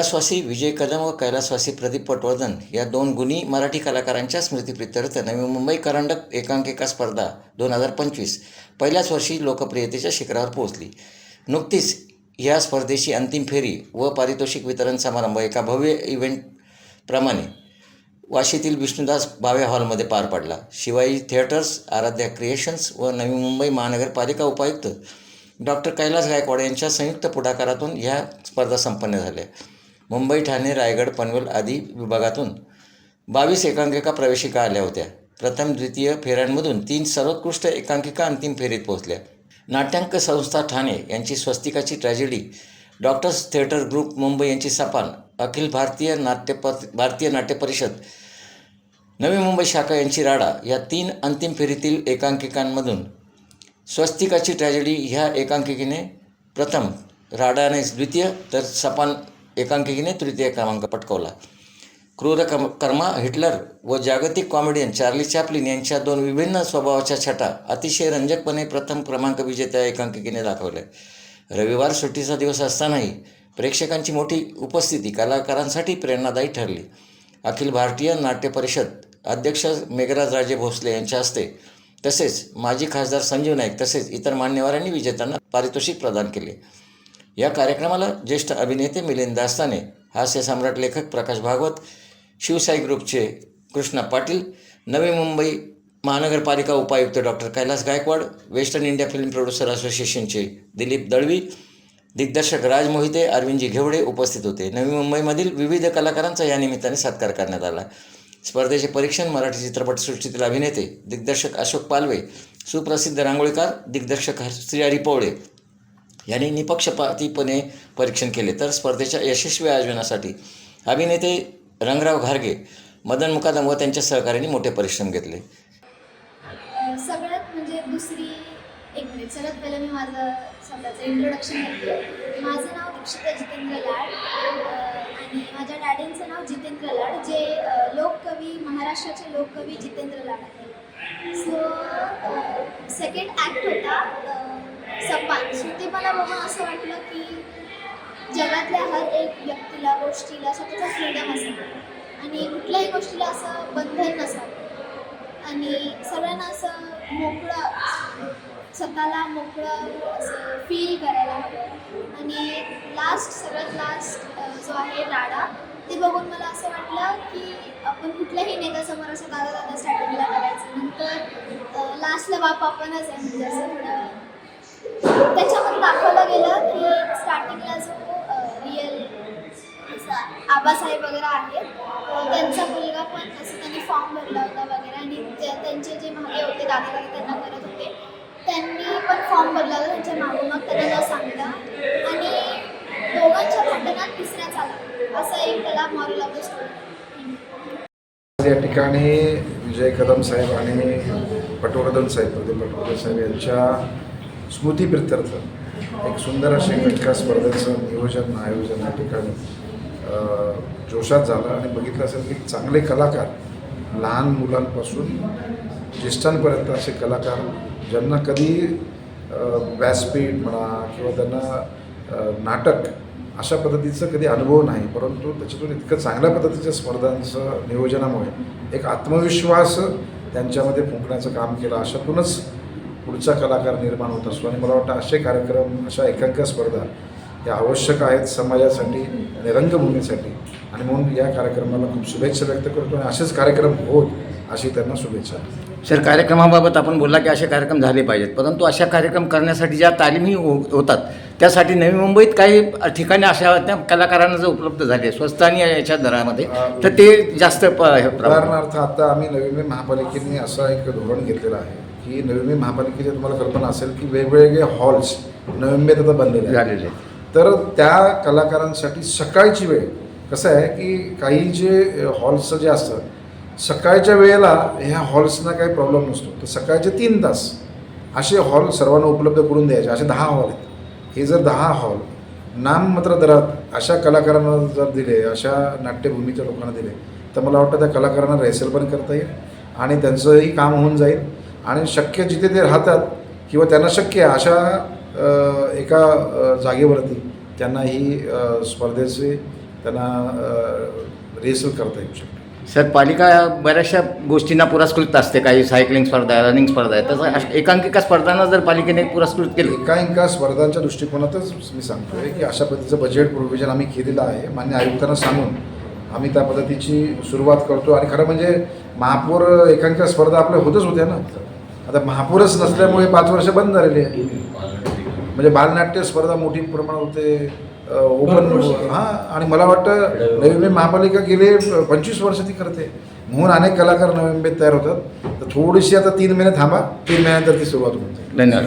कैलासवासी विजय कदम व कैलासवासी प्रदीप पटवर्धन या दोन गुणी मराठी कलाकारांच्या स्मृतीप्रित्यर्थ नवी मुंबई करंडक एकांकिका स्पर्धा दोन हजार पंचवीस पहिल्याच वर्षी लोकप्रियतेच्या शिखरावर पोहोचली. नुकतीच या स्पर्धेची अंतिम फेरी व पारितोषिक वितरण समारंभ एका भव्य इव्हेंटप्रमाणे वाशीतील विष्णुदास भावे हॉलमध्ये पार पडला. शिवाई थिएटर्स आराध्या क्रिएशन्स व नवी मुंबई महानगरपालिका उपायुक्त डॉक्टर कैलास गायकवाड यांच्या संयुक्त पुढाकारातून ह्या स्पर्धा संपन्न झाल्या. मुंबई ठाणे रायगड पनवेल आदी विभागातून बावीस एकांकिका प्रवेशिका आल्या होत्या. प्रथम द्वितीय फेऱ्यांमधून तीन सर्वोत्कृष्ट एकांकिका अंतिम फेरीत पोहोचल्या. नाट्यांक संस्था ठाणे यांची स्वस्तिकाची tragedy doctors theatre group Mumbai यांची सपान अखिल भारतीय नाट्य प भारतीय नाट्य परिषद नवी मुंबई शाखा यांची राडा या तीन अंतिम फेरीतील एकांकिकांमधून स्वस्तिकाची ट्रॅजेडी ह्या एकांकिकेने प्रथम राडाने द्वितीय तर सपान एकांकिकेने तृतीय क्रमांक पटकवला. क्रूर कम कर्मा हिटलर व जागतिक कॉमेडियन चार्ली चॅपलिन यांच्या दोन विभिन्न स्वभावाच्या छटा अतिशय रंजकपणे प्रथम क्रमांक विजेत्या एकांकिकेने दाखवल्या रविवार सुट्टीचा दिवस असतानाही प्रेक्षकांची मोठी उपस्थिती कलाकारांसाठी प्रेरणादायी ठरली. अखिल भारतीय नाट्य परिषद अध्यक्ष मेघराज राजे भोसले यांच्या हस्ते तसेच माजी खासदार संजीव नाईक तसेच इतर मान्यवरांनी विजेत्यांना पारितोषिक प्रदान केले. या कार्यक्रमाला ज्येष्ठ अभिनेते मिलिंद दास्ताने हास्यसम्राट लेखक प्रकाश भागवत शिवसाई ग्रुपचे कृष्णा पाटील नवी मुंबई महानगरपालिका उपायुक्त doctor Kailas Gaikwad western India film producer असोसिएशनचे दिलीप दळवी दिग्दर्शक राज मोहिते अरविंदजी घेवडे उपस्थित होते. नवी मुंबईमधील विविध कलाकारांचा या निमित्ताने सत्कार करण्यात आला. स्पर्धेचे परीक्षण मराठी चित्रपटसृष्टीतील अभिनेते दिग्दर्शक अशोक पालवे सुप्रसिद्ध रांगोळीकार दिग्दर्शक श्रीहरी पवळे यांनी निपक्षपातीपणे परीक्षण केले. तर स्पर्धेच्या यशस्वी आयोजनासाठी अभिनेते रंगराव घारगे मदन मुकादम व त्यांच्या सहकार्याने मोठे परिश्रम घेतले. सगळ्यात म्हणजे दुसरी एक मिनिट सगळ्यात पहिलं मी माझं स्वतःचं इंट्रोडक्शन घेतलं. माझं नाव दीक्षिता जितेंद्र लाड आणि माझ्या डॅडींचं नाव जितेंद्र लाड जे लोककवी महाराष्ट्राचे लोककवी जितेंद्र लाड आहे सो सेकंड ॲक्ट होता मला बघून असं वाटलं की जगातल्या हर एक व्यक्तीला गोष्टीला स्वतःचा फ्रीडम असावा आणि कुठल्याही गोष्टीला असं बंधन नसावं आणि सगळ्यांना असं मोकळं स्वतःला मोकळं असं फील करायला हवं. आणि लास्ट सगळ्यात लास्ट जो आहे राडा ते बघून मला असं वाटलं की आपण कुठल्याही नेत्यासमोर असं दादा दादा स्टार्टिंगला करायचं. नंतर लास्टला बाप आपणच आहे. म्हणजे असं थोडं त्याच्यामध्ये दाखवलं गेलं की स्टार्टिंगला जो रिअल आबासाहेब वगैरे आहेत त्यांचा मुलगा पण असं त्यांनी फॉर्म भरला होता वगैरे आणि त्यांचे जे मागे होते दादा दादा त्यांना करत होते त्यांनी पण फॉर्म भरला होता त्यांच्या मागोमाग त्यांना न सांगता आणि दोघांच्या भांडणात तिसऱ्या आला असं एक त्याला मॉरल ऑफ द स्टोरी या ठिकाणी विजय कदम साहेब आणि पटवर्धन साहेब प्रदीप पटवर्धन साहेब यांच्या स्मृतीप्रित्यर्थ एक सुंदर असे घटका स्पर्धेचं नियोजन आयोजन या ठिकाणी जोशात झालं आणि बघितलं असेल की चांगले कलाकार लहान मुलांपासून ज्येष्ठांपर्यंत असे कलाकार ज्यांना कधी व्यासपीठ म्हणा किंवा त्यांना नाटक अशा पद्धतीचं कधी अनुभव नाही परंतु त्याच्यातून इतकं चांगल्या पद्धतीच्या स्पर्धांचं नियोजनामुळे एक आत्मविश्वास त्यांच्यामध्ये फुंकण्याचं काम केलं. अशातूनच पुढचा कलाकार निर्माण होत असतो. आणि मला वाटतं असे कार्यक्रम अशा एकांकिका स्पर्धा या आवश्यक आहेत समाजासाठी आणि रंगभूमीसाठी. आणि म्हणून या कार्यक्रमाला खूप शुभेच्छा व्यक्त करतो आणि असेच कार्यक्रम होत अशी त्यांना शुभेच्छा सर कार्यक्रमाबाबत आपण बोलला की असे कार्यक्रम झाले पाहिजेत. परंतु अशा कार्यक्रम करण्यासाठी ज्या तालीमी हो- होतात त्यासाठी नवी मुंबईत काही ठिकाणी अशा त्या कलाकारांना जर उपलब्ध झाले स्वस्त आणि याच्या दरामध्ये तर ते जास्त उदाहरणार्थ आता आम्ही नवी मुंबई महापालिकेने असं एक धोरण घेतलेलं आहे. की नवी मुंबई महापालिकेची तुम्हाला कल्पना असेल की वेगवेगळे हॉल्स नवी मुंबईत आता बनलेले झालेले तर त्या कलाकारांसाठी सकाळची वेळ कसं आहे की काही जे हॉल्सचं जे असतं सकाळच्या वेळेला ह्या हॉल्सना काही प्रॉब्लेम नसतो. तर सकाळचे तीन तास असे हॉल सर्वांना उपलब्ध करून द्यायचे. असे दहा हॉल आहेत. हे जर दहा हॉल नाममात्र दरात अशा कलाकारांना जर दिले अशा नाट्यभूमीच्या लोकांना दिले तर मला वाटतं त्या कलाकारांना रेसेल पण करता येईल आणि त्यांचंही काम होऊन जाईल. आणि शक्य जिथे ते राहतात किंवा त्यांना शक्य अशा एका जागेवरती त्यांना ही स्पर्धेचे त्यांना रेसल करता येऊ शकते. सर पालिका बऱ्याचशा गोष्टींना पुरस्कृत असते. काही सायकलिंग स्पर्धा आहे रनिंग स्पर्धा आहे. तसं एकांकिका स्पर्धांना जर पालिकेने पुरस्कृत केलं. एकांका स्पर्धांच्या दृष्टिकोनातच मी सांगतोय की अशा पद्धतीचं बजेट प्रोव्हिजन आम्ही केलेलं आहे. मान्य आयुक्तांना सांगून आम्ही त्या पद्धतीची सुरुवात करतो. आणि खरं म्हणजे महापौर एकांकिका स्पर्धा आपल्या होतच होत्या ना. आता महापौरच नसल्यामुळे पाच वर्ष बंद झालेली आहे. म्हणजे बालनाट्य स्पर्धा मोठी प्रमाणात होते. ओपन हां आणि मला वाटतं नवी मुंबई महापालिका गेले पंचवीस वर्ष ती करते. म्हणून अनेक कलाकार नवी मुंबईत तयार होतात. तर थोडीशी आता तीन महिने थांबा तीन महिन्यानंतर ती सुरुवात होते. धन्यवाद.